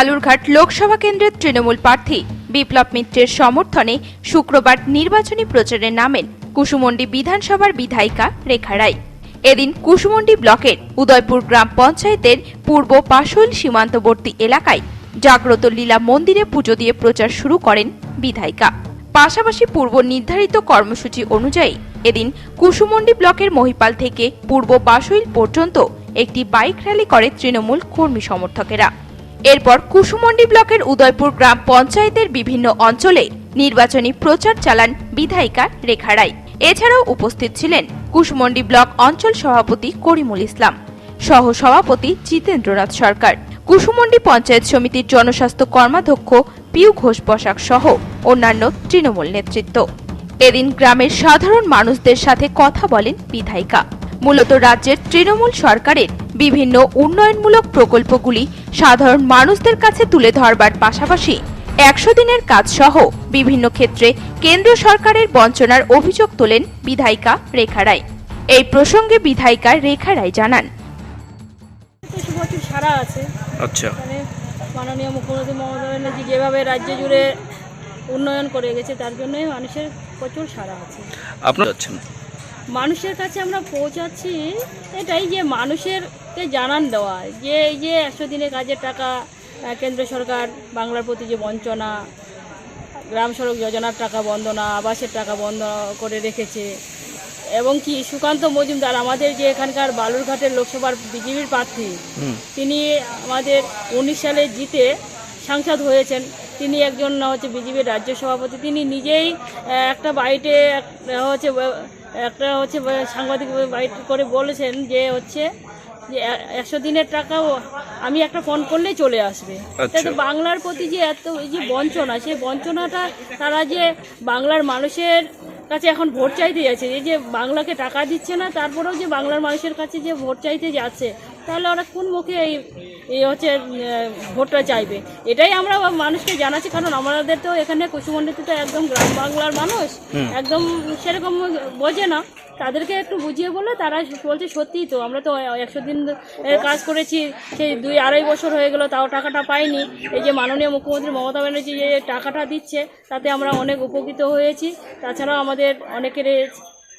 বালুরঘাট লোকসভা কেন্দ্রের তৃণমূল প্রার্থী বিপ্লব মিত্রের সমর্থনে শুক্রবার নির্বাচনী প্রচারে নামেন কুসুমন্ডি বিধানসভার বিধায়িকা রেখা রায়। এদিন কুসুমন্ডি ব্লকের উদয়পুর গ্রাম পঞ্চায়েতের পূর্ব পাশৈল সীমান্তবর্তী এলাকায় জাগ্রত লীলা মন্দিরে পুজো দিয়ে প্রচার শুরু করেন বিধায়িকা। পাশাপাশি পূর্ব নির্ধারিত কর্মসূচি অনুযায়ী এদিন কুসুমন্ডি ব্লকের মহিপাল থেকে পূর্ব বাসইল পর্যন্ত একটি বাইক র্যালি করে তৃণমূল কর্মী সমর্থকেরা। এরপর কুসুমন্ডি ব্লকের উদয়পুর গ্রাম পঞ্চায়েতের বিভিন্ন অঞ্চলে নির্বাচনী প্রচার চালান বিধায়িকা রেখা রায়। এছাড়াও উপস্থিত ছিলেন কুসুমন্ডি ব্লক অঞ্চল সভাপতি করিমুল ইসলাম, সহ সভাপতি জিতেন্দ্রনাথ সরকার, কুসুমন্ডি পঞ্চায়েত সমিতির জনস্বাস্থ্য কর্মাধ্যক্ষ পিউ ঘোষ বসাক সহ অন্যান্য তৃণমূল নেতৃত্ব। এদিন গ্রামের সাধারণ মানুষদের সাথে কথা বলেন বিধায়িকা। মূলত রাজ্যের তৃণমূল সরকারের বিভিন্ন উন্নয়নমূলক প্রকল্পগুলি সাধারণ মানুষদের কাছে তুলে ধরবার পাশাপাশি একশো দিনের কাজ সহ বিভিন্ন ক্ষেত্রে কেন্দ্র সরকারের বঞ্চনার অভিযোগ তোলেন বিধায়িকা রেখা রায়। এই প্রসঙ্গে বিধায়িকা রেখা রায় জানান। সারা আছে। আচ্ছা। মানে মাননীয় মুখ্যমন্ত্রী মমতা ব্যানার্জি যেভাবে রাজ্য জুড়ে উন্নয়ন করে গেছে তার জন্যই মানুষের প্রচুর সারা আছে। আপনার মানুষের কাছে আমরা পৌঁছাচ্ছি এটাই যে মানুষেরকে জানান দেওয়া। যে এই যে একশো দিনের কাজের টাকা কেন্দ্র সরকার বাংলার প্রতি যে বঞ্চনা গ্রাম সড়ক যোজনার টাকা বন্ধ না আবাসের টাকা বন্ধ করে রেখেছে এবং কি সুকান্ত মজুমদার আমাদের যে এখানকার বালুরঘাটের লোকসভার বিজেপির প্রার্থী তিনি আমাদের উনিশ সালে জিতে সাংসদ হয়েছেন। তিনি একজন হচ্ছে বিজেপির রাজ্য সভাপতি। তিনি নিজেই একটা বাইটে এক- হচ্ছে একটা হচ্ছে সাংবাদিক বাইট করে বলেছেন যে হচ্ছে যে একশো দিনের টাকাও আমি একটা ফোন করলেই চলে আসবে আচ্ছা। তাতে বাংলার প্রতি যে এত যে বঞ্চনা সেই বঞ্চনাটা তারা যে বাংলার মানুষের কাছে এখন ভোট চাইতে যাচ্ছে। এই যে বাংলাকে টাকা দিচ্ছে না তারপরেও যে বাংলার মানুষের কাছে যে ভোট চাইতে যাচ্ছে তাহলে ওরা কোন মুখে এই এই হচ্ছে ভোটটা চাইবে? এটাই আমরা মানুষকে জানাচ্ছি কারণ আমাদের তো এখানে কুসুমন্ডিতে তো একদম গ্রাম বাংলার মানুষ। একদম সেরকম বোঝে না। তাদেরকে একটু বুঝিয়ে বলে তারা বলছে সত্যিই তো, আমরা তো একশো দিন কাজ করেছি, সেই দুই আড়াই বছর হয়ে গেল, তাও টাকাটা পাইনি। এই যে মাননীয় মুখ্যমন্ত্রী মমতা ব্যানার্জি যে টাকাটা দিচ্ছে, তাতে আমরা অনেক উপকৃত হয়েছি। তাছাড়াও আমাদের অনেকের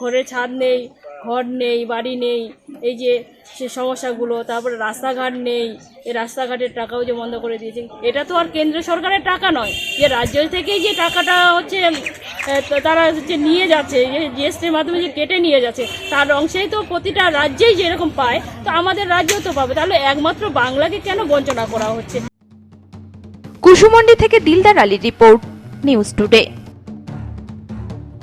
ঘরের ছাদ নেই, ঘর নেই, বাড়ি নেই, এই যে সে সমস্যাগুলো, তারপরে রাস্তাঘাট নেই, এই রাস্তাঘাটের টাকাও যে বন্ধ করে দিয়েছে। এটা তো আর কেন্দ্র সরকারের টাকা নয়, যে রাজ্য থেকেই যে টাকাটা হচ্ছে তারা যে নিয়ে যাচ্ছে জিএসটির মাধ্যমে যে কেটে নিয়ে যাচ্ছে, তার অংশেই তো প্রতিটা রাজ্যেই যেরকম পায়, তো আমাদের রাজ্যও তো পাবে। তাহলে একমাত্র বাংলাকে কেন বঞ্চনা করা হচ্ছে? কুসুমন্ডি থেকে দিলদার আলীর রিপোর্ট, নিউজ টুডে।